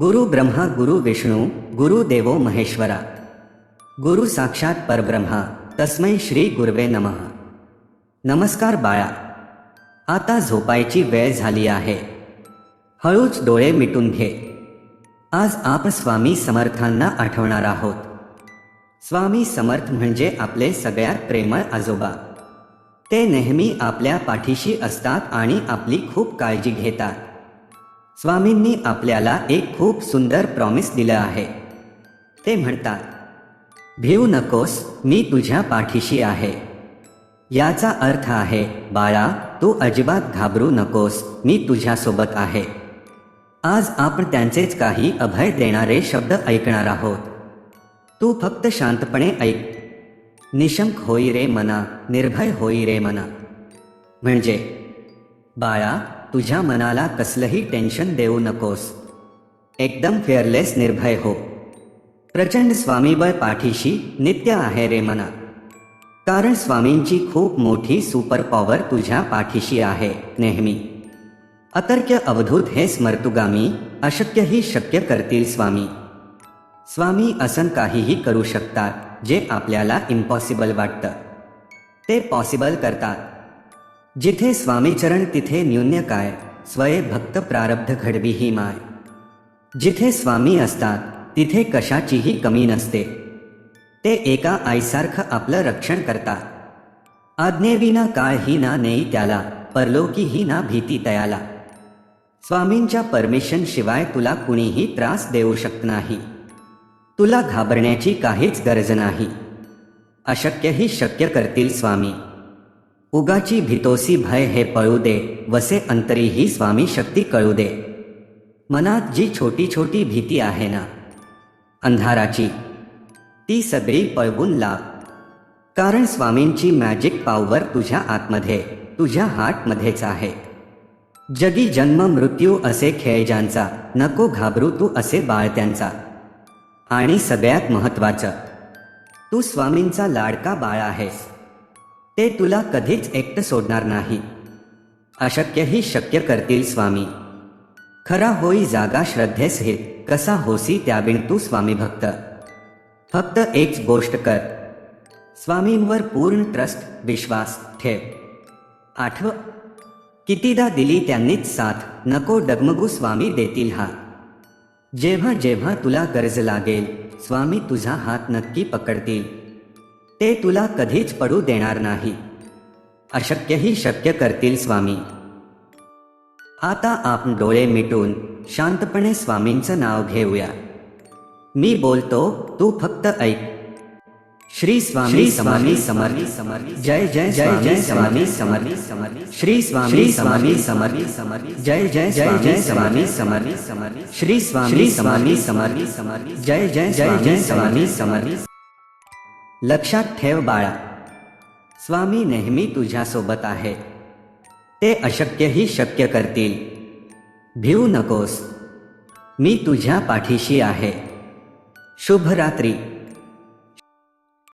गुरु ब्रह्मा गुरु विष्णू गुरु देवो महेश्वरा गुरु साक्षात परब्रह्मा तस्मै श्री गुरवे नमः। नमस्कार बाळा आता झोपायची वेळ झाली आहे। हळूच डोळे मिटून घे। आज आप स्वामी समर्थांना आठवणार आहोत। स्वामी समर्थ म्हणजे आपले सगळ्यात प्रेमळ आजोबा। ते नेहमी आपल्या पाठीशी असतात आणि आपली खूप काळजी घेतात। स्वामींनी आपल्याला एक खूप सुंदर प्रॉमिस दिलं आहे. ते म्हणतात भिऊ नकोस मी तुझ्या पाठीशी आहे. याचा अर्थ आहे बाळा तू अजिबात घाबरू नकोस मी तुझ्यासोबत आहे. आज आपण त्यांचेच काही अभय देणारे शब्द ऐकणार आहोत. तू फक्त शांतपणे ऐक. निशंक होई रे मना निर्भय होई रे मना. म्हणजे बाळा तुझ्या मनाला कसलंही टेन्शन देऊ नकोस. एकदम फेअरलेस निर्भय हो. प्रचंड स्वामीबळ पाठीशी नित्य आहे रे मना. कारण स्वामींची खूप मोठी सुपर पॉवर तुझ्या पाठीशी आहे नेहमी. अतर्क्य अवधूत हे स्मर्तुगामी अशक्यही शक्य करतील स्वामी. स्वामी असं काहीही करू शकतात जे आपल्याला इम्पॉसिबल वाटतं. ते पॉसिबल करतात. जिथे स्वामीचरण तिथे न्यून्य काय? स्वय भक्त प्रारब्ध घडवी ही माय. जिथे स्वामी असतात तिथे कशाचीही कमी नसते. ते एका आईसारखं आपलं रक्षण करतात. आज्ञेविना काळ ही ना नेई त्याला परलोकी ही ना भीती तयाला स्वामींच्या परमिशन शिवाय तुला कुणीही त्रास देऊ शकत नाही. तुला घाबरण्याची काहीच गरज नाही. अशक्यही शक्य करतील स्वामी. उगाची भितोसी भय हे पळू दे वसे अंतरी ही स्वामी शक्ती कळू दे मनात जी छोटी छोटी भीती आहे ना अंधाराची ती सगळी पळवून लाग कारण स्वामींची मॅजिक पावर तुझ्या आतमध्ये तुझ्या हार्टमध्येच आहे. जगी जन्म मृत्यू असे खेळ ज्यांचा नको घाबरू तू असे बाळ त्यांचा. आणि सगळ्यात महत्वाचं तू स्वामींचा लाडका बाळ आहेस. ते तुला कधीच एकटं सोडणार नाही. अशक्यही शक्य करतील स्वामी. खरा होई जागा श्रद्धेस हे कसा होसी त्याविण तू स्वामी भक्त. फक्त एकच गोष्ट कर. स्वामींवर पूर्ण ट्रस्ट विश्वास ठेव. आठव कितीदा दिली त्यांनीच साथ नको डगमगू स्वामी देतील हा. जेव्हा जेव्हा तुला गरज लागेल स्वामी तुझा हात नक्की पकडतील. ते तुला कधीच पडू देणार नाही. अशक्यही शक्य करतील स्वामी. आता आपण डोळे मिटून शांतपणे स्वामींचं नाव घेऊया. मी बोलतो तू फक्त ऐक. श्री स्वामी स्वामी समर्थ. समर्थ. जय जय जय जय स्वामी समर्थ. समर्थ. श्री स्वामी स्वामी समर्थ. समर्थ. जय जय जय जय स्वामी समर्थ. समर्थ. श्री स्वामी स्वामी समर्थ. समर्थ. जय जय जय जय स्वामी समर्थ. लक्षात ठेव बाळा. स्वामी नेहमी तुझ्यासोबत आहे. ते अशक्यही शक्य करतील. भिवू नकोस. मी तुझ्या पाठीशी आहे. शुभ रात्री.